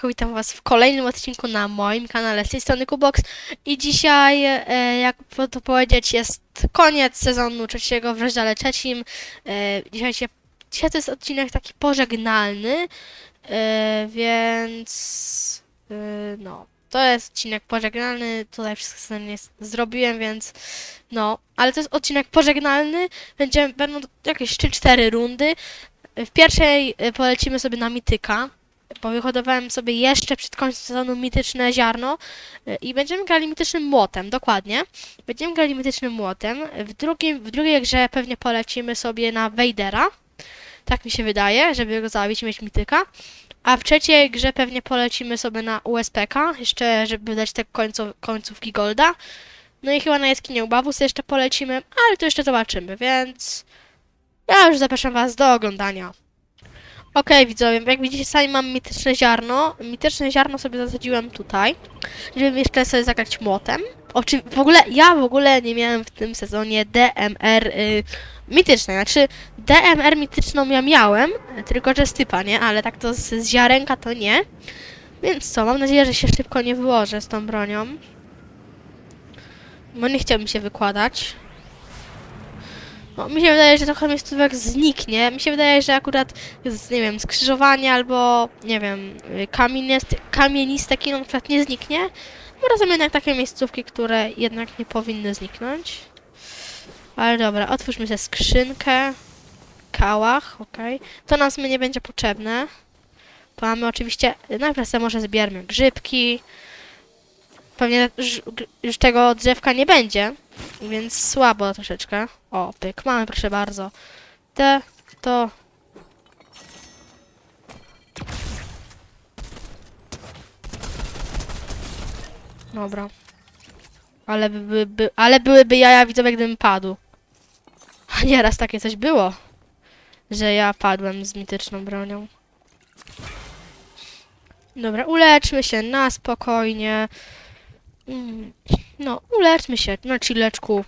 Siemanko, witam was w kolejnym odcinku na moim kanale z tej strony Kubox i dzisiaj, e, jak to powiedzieć, jest koniec sezonu trzeciego w rozdziale trzecim. E, dzisiaj, się, dzisiaj to jest odcinek taki pożegnalny, e, więc e, no, to jest odcinek pożegnalny, tutaj wszystko sobie zrobiłem, więc no, ale to jest odcinek pożegnalny, będzie, będą jakieś 3-4 rundy. W pierwszej e, polecimy sobie na Mityka, bo wyhodowałem sobie jeszcze przed końcem sezonu mityczne ziarno y, i będziemy grali mitycznym młotem, dokładnie. Będziemy grali mitycznym młotem. W, drugim, w drugiej grze pewnie polecimy sobie na Vadera. Tak mi się wydaje, żeby go zabić i mieć mityka. A w trzeciej grze pewnie polecimy sobie na USPK, jeszcze żeby dać te końcu, końcówki Golda. No i chyba na jaskinię Bawus jeszcze polecimy, ale to jeszcze zobaczymy, więc ja już zapraszam Was do oglądania. Okej, widzowie, jak widzicie, sami mam mityczne ziarno. Mityczne ziarno sobie zasadziłem tutaj, żeby jeszcze sobie zagrać młotem. Oczy... W ogóle, ja w ogóle nie miałem w tym sezonie DMR y, mitycznej. Znaczy, DMR mityczną ja miałem, tylko że z typa, nie? Ale tak to z, z ziarenka to nie. Więc co, mam nadzieję, że się szybko nie wyłożę z tą bronią. Bo nie chciałbym się wykładać. No, mi się wydaje, że trochę miejscówek zniknie. Mi się wydaje, że akurat z, nie wiem, skrzyżowanie albo, nie wiem, kamieniste, kamieniste kino na przykład nie zniknie. Są jednak takie miejscówki, które jednak nie powinny zniknąć. Ale dobra, otwórzmy sobie skrzynkę. Kałach, okej. To nas nie będzie potrzebne. To mamy oczywiście, najpierw sobie może zbierzmy grzybki. Pewnie już, już tego drzewka nie będzie, więc słabo troszeczkę. O, pyk, mamy proszę bardzo. Te, to... Dobra. Ale, by, by, ale byłyby jaja widzowie, gdybym padł. A nieraz takie coś było, że ja padłem z mityczną bronią. Dobra, uleczmy się na spokojnie. No, uleczmy się na chilleczku.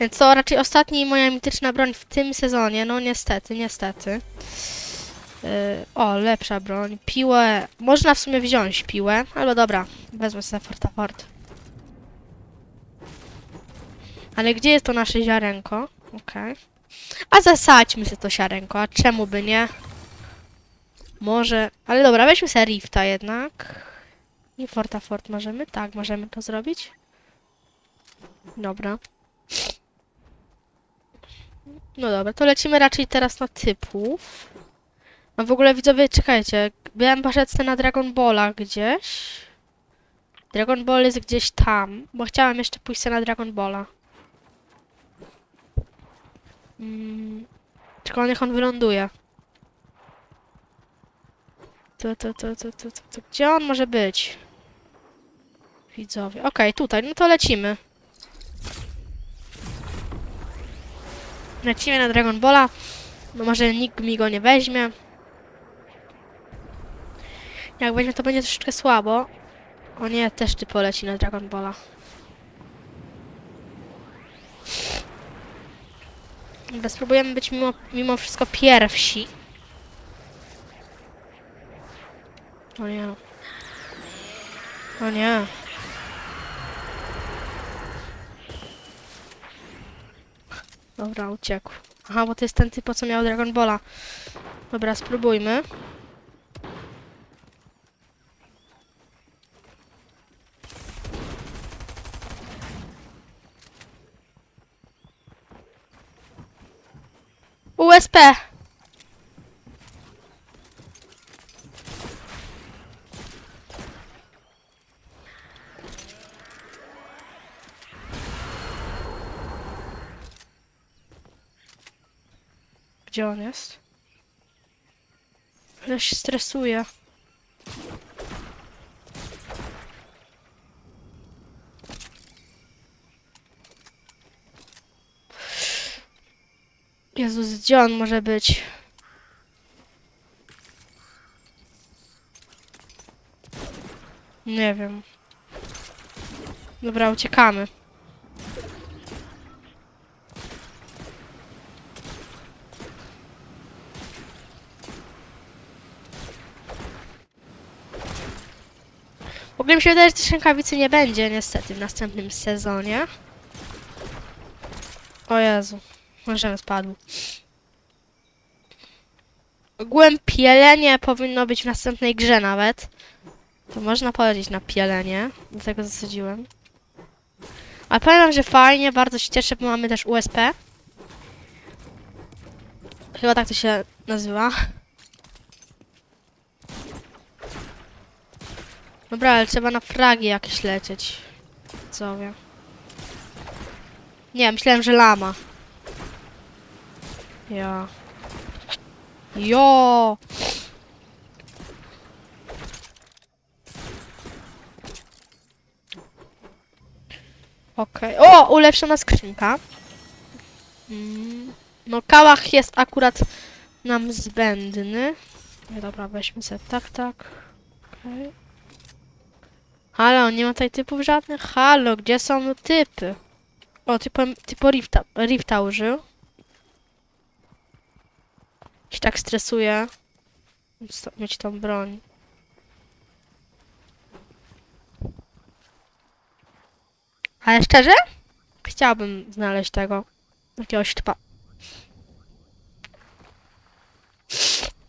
Więc to raczej ostatnia moja mityczna broń w tym sezonie. No niestety, niestety. Yy, o, lepsza broń. Piłę. Można w sumie wziąć piłę. Albo dobra, wezmę sobie fortafort. Ale gdzie jest to nasze ziarenko? Okej. A zasadźmy sobie to ziarenko, a czemu by nie? Może... Ale dobra, weźmy sobie Rifta jednak. I Fortafort możemy? Tak, możemy to zrobić. Dobra. No dobra, to lecimy raczej teraz na typów. A w ogóle widzowie, czekajcie. Byłem poszedł na Dragon Balla gdzieś. Dragon Ball jest gdzieś tam, bo chciałem jeszcze pójść na Dragon Balla. Mm, niech on wyląduje. To, to, to, to, to, to, to. Gdzie on może być? Widzowie. Okej, tutaj, no to lecimy. Lecimy na Dragon Balla. No może nikt mi go nie weźmie. Jak weźmie, to będzie troszeczkę słabo. O nie, też ty poleci na Dragon Balla. Spróbujemy być mimo, mimo wszystko pierwsi. O nie. O nie. Dobra, uciekł. Aha, bo to jest ten typ, co miał Dragon Balla. Dobra, spróbujmy. USP! Gdzie on jest? Ja się stresuję. Jezus, gdzie on może być? Nie wiem. Dobra, uciekamy. Ogóle mi się wydaje, że tej rękawicy nie będzie niestety w następnym sezonie. O Jezu, może spadł. Ogółem pielenie powinno być w następnej grze nawet. To można powiedzieć na pielenie, dlatego zasadziłem. Ale powiem że fajnie, bardzo się cieszę, bo mamy też USP. Chyba tak to się nazywa. Dobra, ale trzeba na fragi jakieś lecieć. Co wiem. Nie, myślałem, że lama. Ja. Jo! Okej. O! Ulepszona skrzynka. Mm. No, kałach jest akurat nam zbędny. Dobra, weźmy sobie tak, tak. Okej. Halo, nie ma tutaj typów żadnych? Halo, gdzie są typy? O, typu, typu Rifta, Rifta użył. Się tak stresuje. Mieć tą broń. Ale szczerze? Chciałbym znaleźć tego. Jakiegoś typa.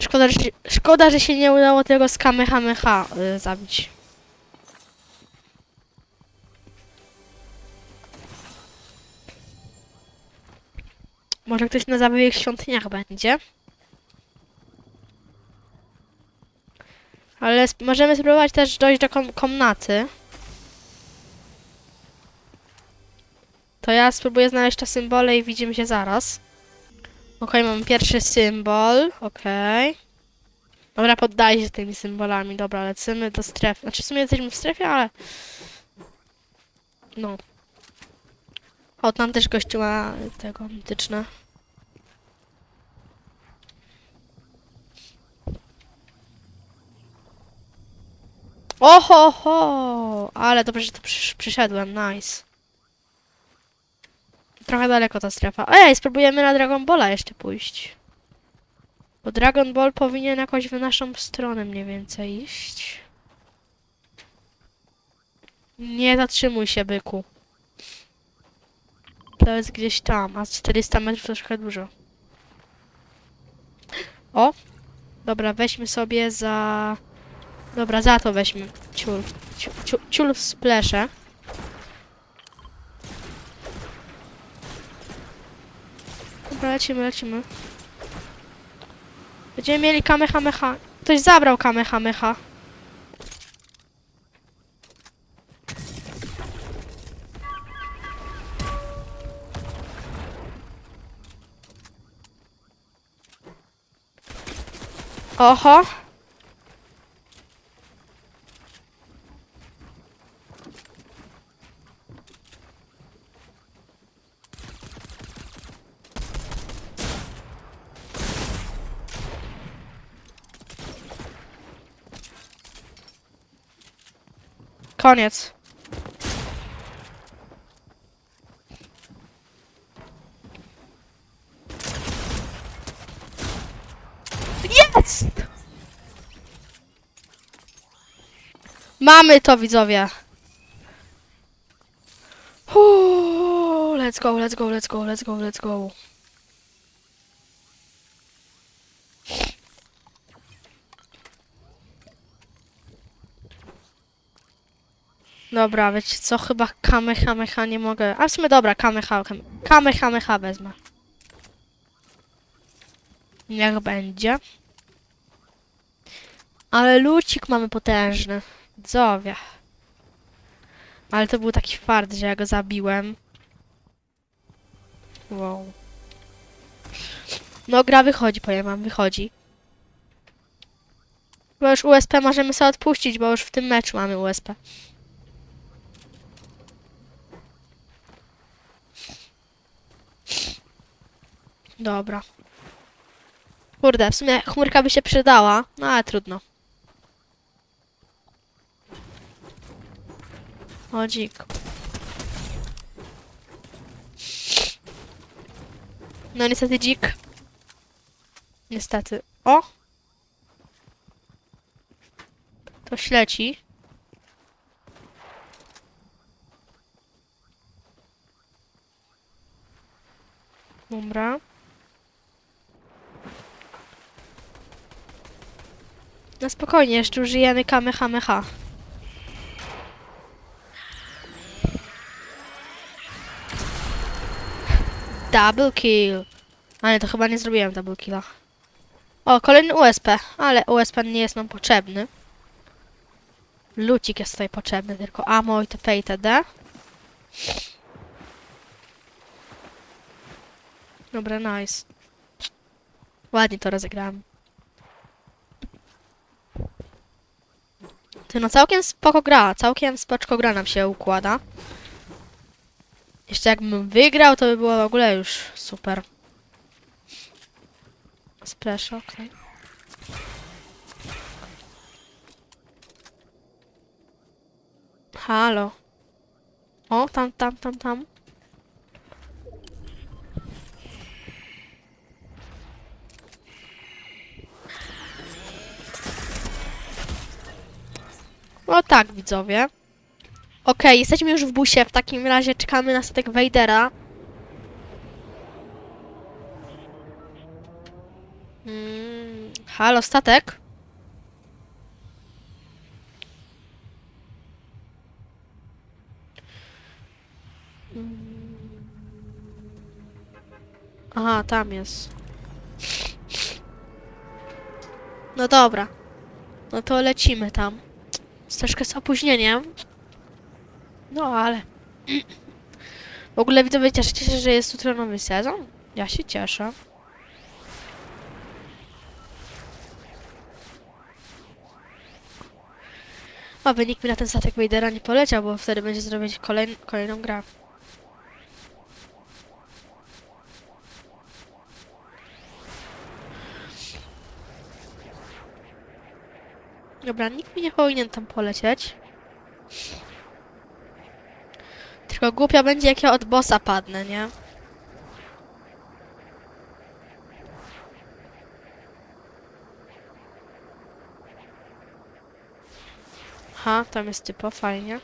Szkoda, że szkoda, że się nie udało tego z Kamehameha y, zabić. Może ktoś na w świątyniach będzie. Ale sp- możemy spróbować też dojść do kom komnaty. To ja spróbuję znaleźć te symbole i widzimy się zaraz. Okej, mamy pierwszy symbol. Okej. Dobra, poddaję się tymi symbolami. Dobra, lecimy do strefy. Znaczy w sumie jesteśmy w strefie, ale... No. O, tam też gościu ma tego mityczne. Oho, ho! Ale dobrze, że tu przysz przyszedłem, nice. Trochę daleko ta strefa. Ej, spróbujemy na Dragon Balla jeszcze pójść. Bo Dragon Ball powinien jakoś w naszą stronę mniej więcej iść. Nie zatrzymuj się, byku. To jest gdzieś tam, a 400 metrów to trochę dużo. O! Dobra, weźmy sobie za... Dobra, za to weźmy. Ciul. Ciul, ciul, w splesze. Dobra, lecimy, lecimy. Będziemy mieli kamehameha. Ktoś zabrał kamehameha. Oho. Koniec. Jest! Mamy to, widzowie. Uuu, let's go, let's go, let's go, let's go, let's go. Dobra, wiecie co, chyba kamehameha nie mogę. A w sumie dobra, kameha, kamehameha wezmę. Niech będzie. Ale lucik mamy potężny. Widzowie. Ale to był taki fart, że ja go zabiłem. Wow. No gra wychodzi, powiem wam, wychodzi. Bo już USP możemy sobie odpuścić, bo już w tym meczu mamy USP. Dobra. Kurde, w sumie chmurka by się przydała, no ale trudno. O dzik. No niestety dzik. Niestety. O! To śleci. Dobra. No spokojnie, jeszcze użyjemy Kamehameha. Double kill. Ale to chyba nie zrobiłem double killa. O, kolejny USP, ale USP nie jest nam potrzebny. Lucik jest tutaj potrzebny, tylko ammo i TP i TD. Dobra, nice. Ładnie to rozegrałem. Ty no całkiem spoko gra, całkiem spoczko gra nam się układa. Jeszcze jakbym wygrał, to by było w ogóle już super. Splash, okej. Halo. O, tam, tam, tam, tam. Tak, widzowie. Okej, jesteśmy już w busie. W takim razie czekamy na statek Vadera. Mm, halo, statek? Aha, tam jest. No dobra. No to lecimy tam. Troszkę z opóźnieniem. No ale. W ogóle widzowie cieszycie się, że jest jutro nowy sezon? Ja się cieszę. Oby nikt mi na ten statek Vadera nie poleciał, bo wtedy będzie zrobić kolejn kolejną grę. Dobra, nikt mi nie powinien tam polecieć. Tylko głupio będzie, jak ja od bossa padnę, nie? Aha, tam jest typo, fajnie.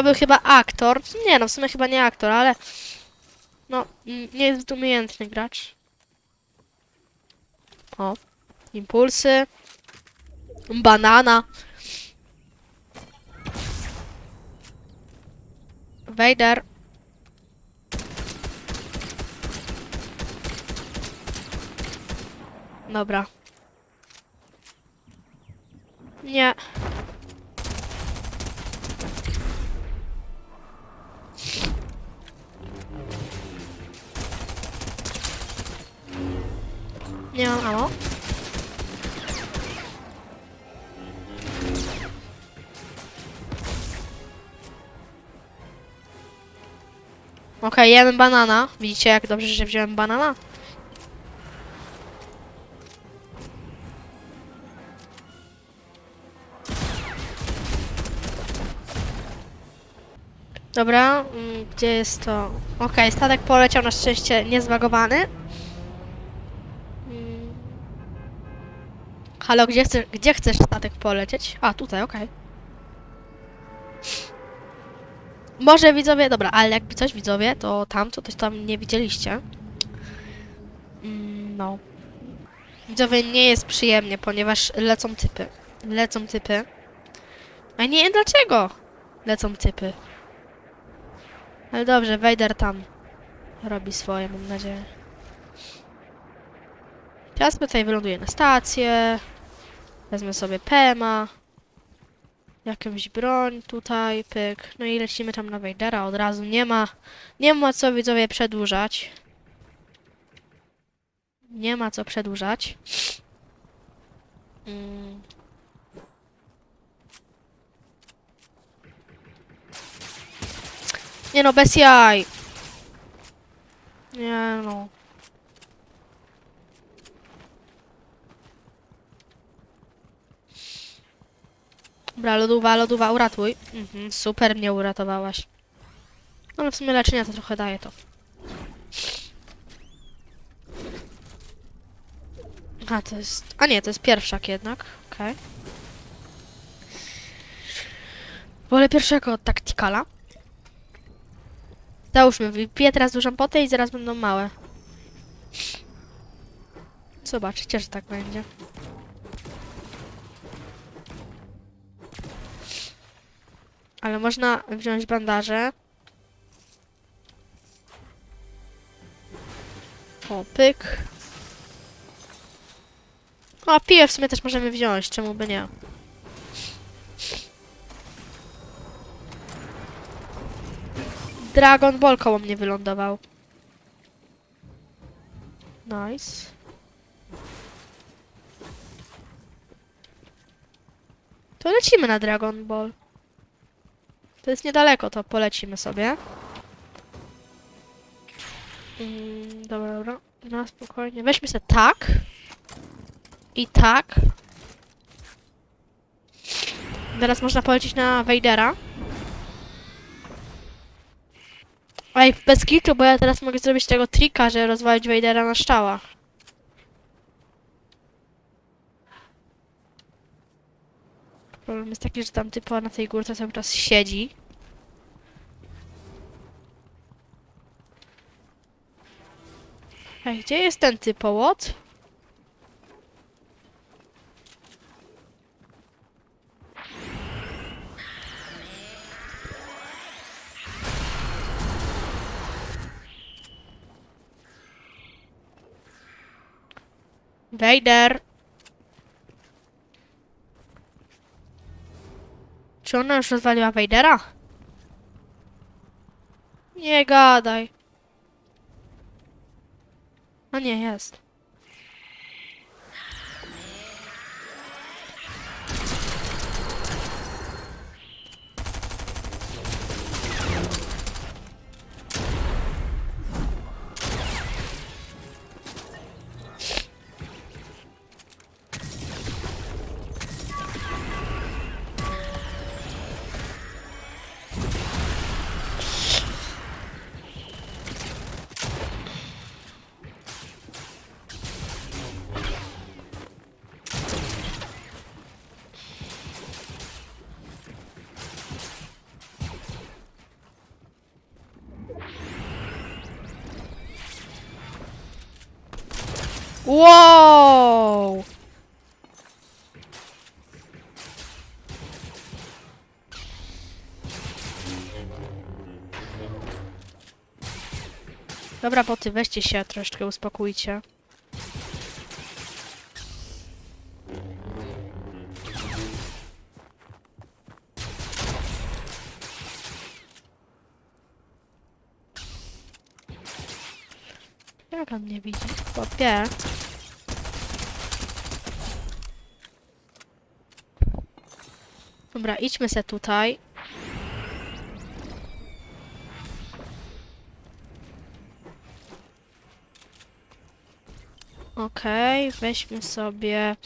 To był chyba aktor. Nie no, w sumie chyba nie aktor, ale... No, nie jest umiejętny gracz. O, impulsy. Banana. Vader. Dobra. Nie Jem banana. Widzicie jak dobrze, że wziąłem banana? Dobra, mm, gdzie jest to? Okej, statek poleciał na szczęście niezbagowany. Mm. Halo, gdzie chcesz, gdzie chcesz statek polecieć? A, tutaj, okej. Może widzowie, dobra, ale jakby coś widzowie, to tam, co też tam nie widzieliście. Mm, no. Widzowie, nie jest przyjemnie, ponieważ lecą typy. Lecą typy. A nie wiem dlaczego lecą typy. Ale dobrze, Vader tam robi swoje, mam nadzieję. Teraz tutaj wyląduję na stację. Wezmę sobie Pema. Jakąś broń tutaj, pyk. No i lecimy tam na Vadera od razu. Nie ma, nie ma co widzowie przedłużać. Nie ma co przedłużać. Mm. Nie no, bez jaj. Nie no. Dobra, lodowa, lodowa, uratuj. Mhm, super mnie uratowałaś. No ale w sumie leczenia to trochę daje to. A, to jest... A nie, to jest pierwszak jednak. Okej. Wolę pierwszego od Tacticala. Załóżmy, wypiję teraz dużą potę i zaraz będą małe. Zobaczycie, że tak będzie. Ale można wziąć bandaże. O, pyk. O, piję w sumie też możemy wziąć, czemu by nie? Dragon Ball koło mnie wylądował. Nice. To lecimy na Dragon Ball. To jest niedaleko, to polecimy sobie. Mm, dobra, dobra. Na spokojnie. Weźmy sobie tak. I tak. Teraz można polecieć na Vadera. Ej, bez kitu, bo ja teraz mogę zrobić tego trika, że rozwalić Vadera na szczała. Problem jest taki, że tam typo na tej górce cały czas siedzi. Ej, gdzie jest ten typołot? Vader! Czy ona już rozwaliła Vadera? Nie gadaj. A nie, jest. Wow! Dobra, boty, weźcie się, troszeczkę uspokójcie. Jak on mnie widzi? Chłopie. Dobra, idźmy se tutaj. Okej, weźmy sobie...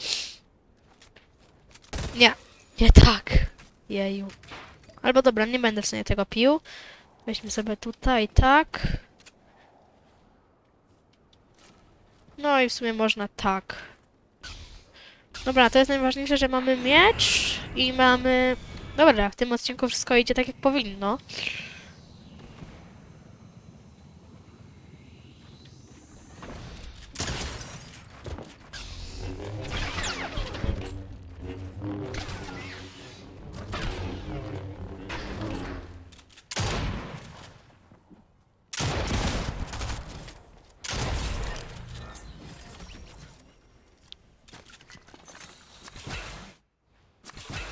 Nie, nie tak. Jeju. Albo dobra, nie będę w sumie tego pił. Weźmy sobie tutaj, tak. No i w sumie można tak. Dobra, to jest najważniejsze, że mamy miecz i mamy... Dobra, w tym odcinku wszystko idzie tak jak powinno.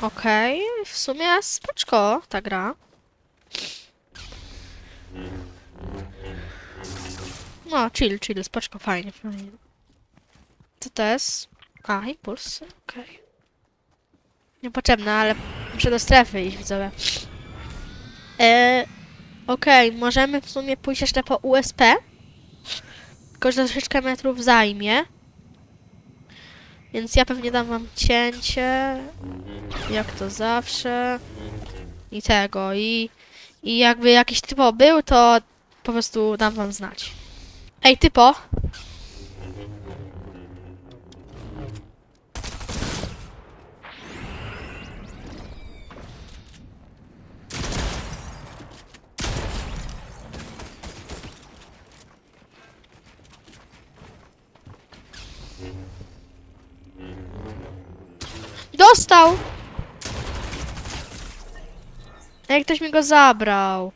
Okej, w sumie spoczko ta gra. No, chill, chill, spoczko, fajnie, fajnie. Co to jest? A, impuls, okej. Niepotrzebne, ale muszę do strefy iść, widzowie. E, okej, możemy w sumie pójść jeszcze po USP. Tylko, że troszeczkę metrów zajmie. Więc ja pewnie dam wam cięcie. Jak to zawsze. I tego. I, i jakby jakiś typo był, to po prostu dam wam znać. Ej, typo! Dostał! Ej, ktoś mi go zabrał.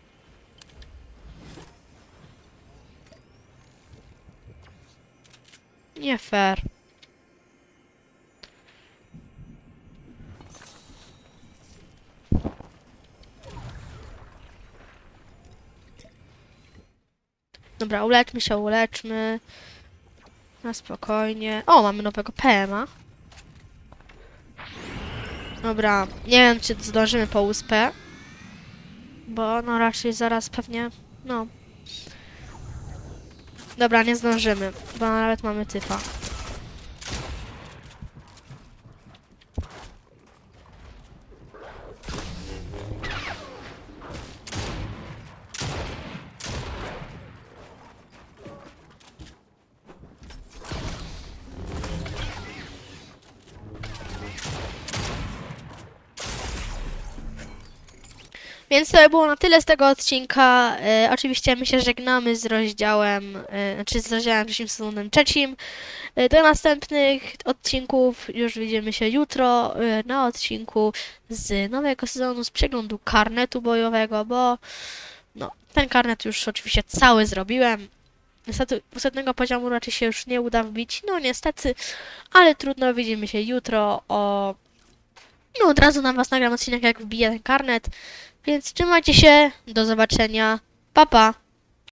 Nie fair. Dobra, uleczmy się, uleczmy. Na spokojnie. O, mamy nowego PMA. Dobra, nie wiem czy zdążymy po USP. Bo no raczej zaraz pewnie, no. Dobra, nie zdążymy, bo nawet mamy typa. Więc to by było na tyle z tego odcinka. E, oczywiście my się żegnamy z rozdziałem, e, znaczy z rozdziałem trzecim sezonem trzecim. E, do następnych odcinków już widzimy się jutro e, na odcinku z nowego sezonu, z przeglądu karnetu bojowego, bo no, ten karnet już oczywiście cały zrobiłem. Niestety setnego poziomu raczej się już nie uda wbić, no niestety, ale trudno, widzimy się jutro o... No od razu na was nagram odcinek jak wbiję ten karnet. Więc trzymajcie się, do zobaczenia, pa pa!